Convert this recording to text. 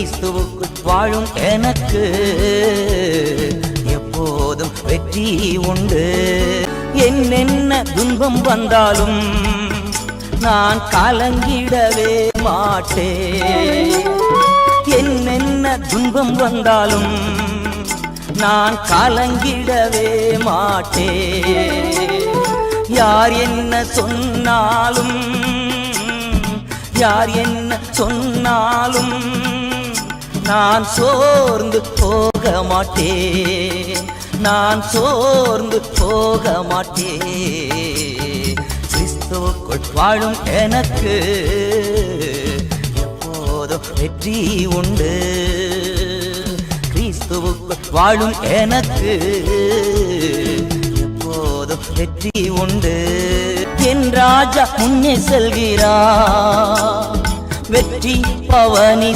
கிறிஸ்துவுக்குள் வாழும் எனக்கு எப்போதும் வெற்றி உண்டு. என்னென்ன துன்பம் வந்தாலும் நான் கலங்கிடவே மாட்டேன். என்னென்ன துன்பம் வந்தாலும் நான் கலங்கிடவே மாட்டேன். யார் என்ன சொன்னாலும் யார் என்ன சொன்னாலும் நான் சோர்ந்து போக மாட்டேன். நான் சோர்ந்து போக மாட்டேன். கிறிஸ்துவுக்குள் வாழும் எனக்கு எப்போதும் வெற்றி உண்டு. கிறிஸ்துவுக்குள் வாழும் எனக்கு எப்போதும் வெற்றி உண்டு. என் ராஜா முன்னே செல்கிறார். வெற்றி பவனி